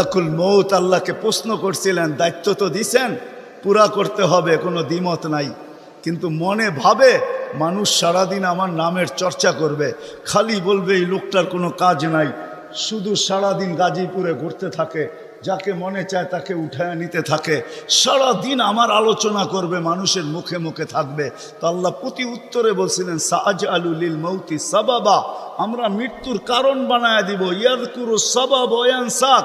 মালাকুল মৌত আল্লাহকে প্রশ্ন করছিলেন, দায়িত্ব তো দিছেন, পুরা করতে হবে, কোনো দ্বিমত নাই। কিন্তু মনে ভাবে মানুষ সারাদিন আমার নামের চর্চা করবে, খালি বলবে এই লোকটার কোনো কাজ নাই। শুধু সারাদিন গাজীপুরে ঘুরতে থাকে, যাকে মনে চায় তাকে উঠায় নিতে থাকে। সারাদিন আমার আলোচনা করবে, মানুষের মুখে মুখে থাকবে। তো আল্লাহ প্রতি উত্তরে বলছিলেন সাজ আলুলিল মৌতি সাবাবা, আমরা মৃত্যুর কারণ বানায় দিব। ইয়াদকুরু সাবাব ওয়ানসাক।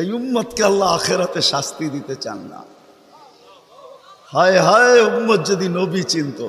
এই উম্মতকে আল্লাহ আখেরাতে শাস্তি দিতে চান না। হায় হায় উম্মত যদি নবী চিনত